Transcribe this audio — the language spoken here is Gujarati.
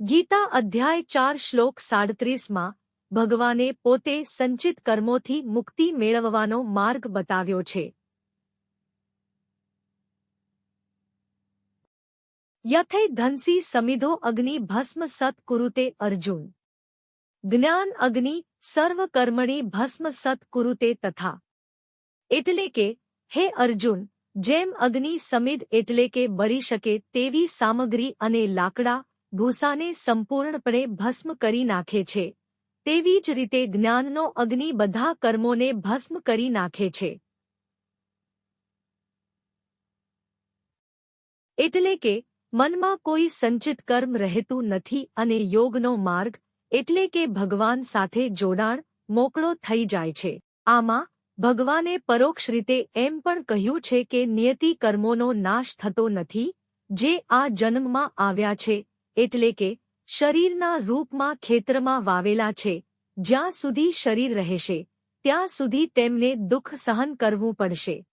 ગીતા અધ્યાય ચાર શ્લોક સાડત્રીસમાં ભગવાને પોતે સંચિત કર્મોથી મુક્તિ મેળવવાનો માર્ગ બતાવ્યો છે. યથૈ ધનસી સમિધો અગ્નિ ભસ્મ સત કુરુતે અર્જુન. જ્ઞાન અગ્નિ સર્વ કર્મણી ભસ્મ સત કુરુતે તથા. એટલે કે, હે અર્જુન, જેમ અગ્નિ સમિધ એટલે કે બળી શકે તેવી સામગ્રી અને લાકડા ભૂસાને સંપૂર્ણપણે ભસ્મ કરી નાખે છે. તેવી જ રીતે જ્ઞાનનો અગ્નિ બધા કર્મોને ભસ્મ કરી નાખે છે. એટલે કે, મનમાં કોઈ સંચિત કર્મ રહેતું નથી અને યોગનો માર્ગ, એટલે કે ભગવાન સાથે જોડાણ, મોકળો થઈ જાય છે. આમાં, ભગવાને પરોક્ષ રીતે એમ પણ કહ્યું છે કે નિયતિ કર્મોનો નાશ થતો નથી, જે આ જન્મમાં આવ્યા છે. એટલે કે, શરીરના રૂપમાં ખેતરમાં વાવેલા છે, જ્યાં સુધી શરીર રહેશે, ત્યાં સુધી તેમને દુઃખ સહન કરવું પડશે.